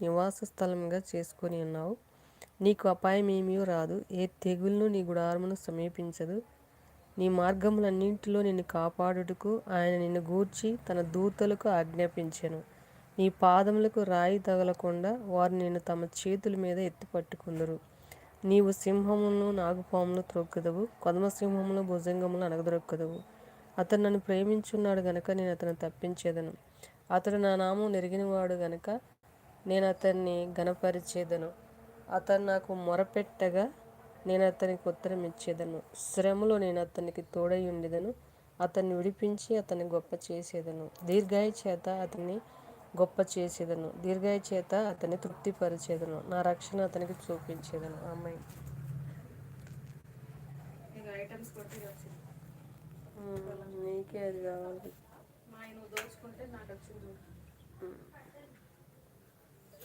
నివాస స్థలంగా చేసుకొని ఉన్నావు. నీకు అపాయం ఏమీ రాదు. ఏ తెగులను నీ గుడారమును సమీపించదు. నీ మార్గములన్నింటిలో నిన్ను కాపాడుటకు ఆయన నిన్ను గూర్చి తన దూతలకు ఆజ్ఞాపించెను. నీ పాదములకు రాయి తగలకుండా వారు నిన్ను తమ చేతుల మీద ఎత్తిపట్టుకుందరు. నీవు సింహమును నాగుపామును త్రొక్కుదవు. కొదమ భుజంగమును భుజంగములు అనగదొరొక్కదవు. అతను నన్ను ప్రేమించున్నాడు గనక నేను అతను తప్పించేదను. అతడు నా నామం నెరిగినవాడు గనక నేను అతన్ని గనపరిచేదను అతను నాకు మొరపెట్టగా నేను అతనికి ఉత్తరం ఇచ్చేదను. శ్రమలో నేను అతనికి తోడై ఉండేదను. అతన్ని విడిపించి అతన్ని గొప్ప చేసేదను. దీర్ఘాయ చేత అతన్ని గొప్ప చేసేదను. దీర్ఘాయ చేత అతన్ని తృప్తిపరిచేదను. నా రక్షణ అతనికి చూపించేదను. అమ్మాయి నీకే అది కావాలి. దోచుకుంటే